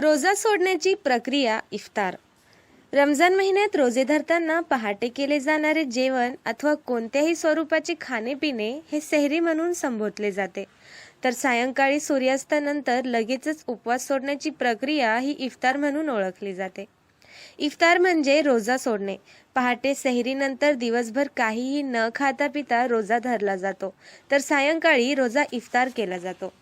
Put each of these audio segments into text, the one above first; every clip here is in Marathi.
रोजा सोडण्याची प्रक्रिया इफ्तार. रमजान महिन्यात रोजे धरताना पहाटे केले जाणारे जेवण अथवा कोणत्याही स्वरूपाचे खाणेपिणे हे सेहरी म्हणून संबोधले जाते. तर सायंकाळी सूर्यास्तानंतर लगेचच उपवास सोडण्याची प्रक्रिया ही इफ्तार म्हणून ओळखली जाते. इफ्तार म्हणजे रोजा सोडणे. पहाटे सेहरीनंतर दिवसभर काहीही न खाता पिता रोजा धरला जातो. तर सायंकाळी रोजा इफ्तार केला जातो.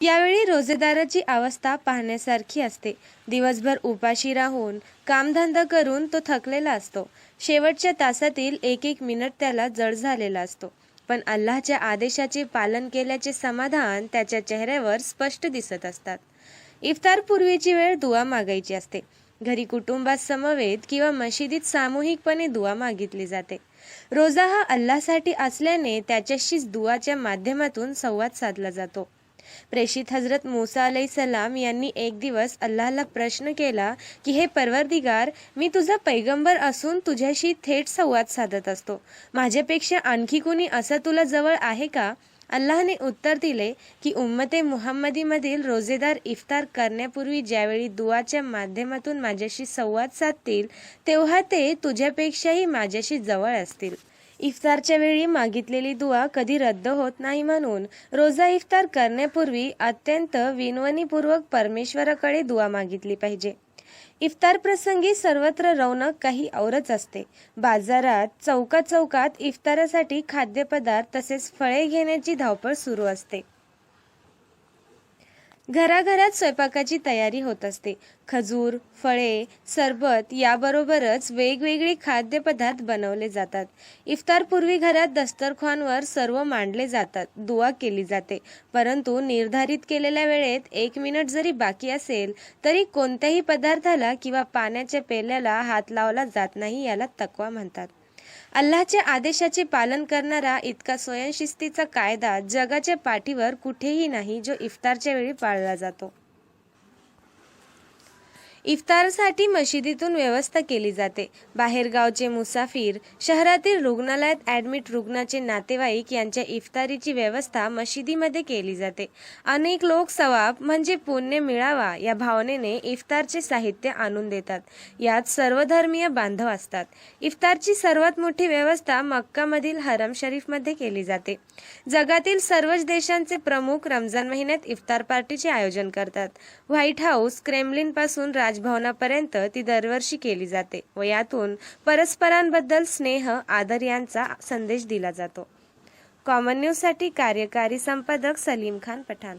यावेळी रोजेदाराची अवस्था पाहण्यासारखी असते. दिवसभर उपाशी राहून कामधंदा करून तो थकलेला असतो. शेवटच्या तासातील एक एक मिनिट त्याला जड झालेला असतो. पण अल्लाहच्या आदेशाचे पालन केल्याचे समाधान त्याच्या चेहऱ्यावर स्पष्ट दिसत असतात. इफ्तार पूर्वीची वेळ दुवा मागायची असते. घरी कुटुंबात समवेत किंवा मशिदीत सामूहिकपणे दुवा मागितली जाते. रोजा हा अल्लासाठी असल्याने त्याच्याशीच दुवाच्या माध्यमातून संवाद साधला जातो. प्रेषित हजरत मुसा अलैहि सलाम यांनी एक दिवस अल्लाहला प्रश्न केला की हे परवरदिगार मी तुझा पैगंबर असून तुझ्याशी थेट संवाद साधत असतो. माझ्यापेक्षा आणखी कुणी असं तुला जवळ आहे का? अल्लाहने उत्तर दिले की उम्मते मुहम्मदीमधील रोजेदार इफ्तार करण्यापूर्वी ज्यावेळी दुआच्या माध्यमातून माझ्याशी संवाद साधतील तेव्हा ते तुझ्यापेक्षाही माझ्याशी जवळ असतील. इफ्तारच्या वेळी मागितलेली दुआ कधी रद्द होत नाही म्हणून रोजा इफ्तार करण्यापूर्वी अत्यंत विनवणीपूर्वक परमेश्वराकडे दुवा मागितली पाहिजे. इफ्तार प्रसंगी सर्वत्र रौनक काही औरच असते. बाजारात चौकात चौकात इफ्तारासाठी खाद्यपदार्थ तसेच फळे घेण्याची धावपळ सुरू असते. घराघरात स्वयंपाकाची तयारी होत असते. खजूर फळे सरबत याबरोबरच वेगवेगळे खाद्यपदार्थ बनवले जातात. इफ्तारपूर्वी घरात दस्तरख्वानवर सर्व मांडले जातात. दुवा केली जाते. परंतु निर्धारित केलेल्या वेळेत एक मिनिट जरी बाकी असेल तरी कोणत्याही पदार्थाला किंवा पाण्याच्या पेल्याला हात लावला जात नाही याला तकवा म्हणतात. अल्लाहच्या आदेशाचे पालन करणारा इतका स्वयंशिस्तीचा कायदा जगाच्या पाठीवर कुठेही नाही जो इफ्तारच्या वेळी पाळला जातो. इफ्तारसाठी मशिदीतून व्यवस्था केली जाते. बाहेरगावचे मुसाफिर शहरातील रुग्णालयात ॲडमिट रुग्णाचे नातेवाईक यांच्या इफ्तारीची व्यवस्था मशिदीमध्ये केली जाते. अनेक लोक सवाब म्हणजे पुण्य मिळावा या भावनेने इफ्तारचे साहित्य आणून देतात. यात सर्वधर्मीय बांधव असतात. इफ्तारची सर्वात मोठी व्यवस्था मक्कामधील हरम शरीफमध्ये केली जाते. जगातील सर्वच देशांचे प्रमुख रमजान महिन्यात इफ्तार पार्टीचे आयोजन करतात. व्हाईट हाऊस क्रेमलिनपासून राजभवनापर्यंत ती दरवर्षी केली जाते व यातून परस्परांबद्दल स्नेह आदर यांचा संदेश दिला जातो. कॉमन न्यूजसाठी कार्यकारी संपादक सलीम खान पठाण.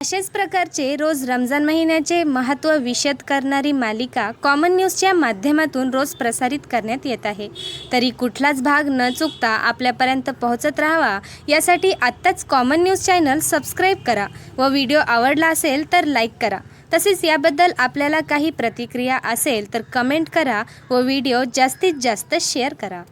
अशाच प्रकारचे रोज रमजान महिन्याचे महत्त्व विशद करणारी मालिका कॉमन न्यूजच्या माध्यमातून रोज प्रसारित करण्यात येत आहे. तरी कुठलाच भाग न चुकता आपल्यापर्यंत पोहोचत राहावा यासाठी आत्ताच कॉमन न्यूज चॅनल सबस्क्राईब करा व व्हिडिओ आवडला असेल तर लाईक करा. तसेच याबद्दल आपल्याला काही प्रतिक्रिया असेल तर कमेंट करा व व्हिडिओ जास्तीत जास्त शेअर करा.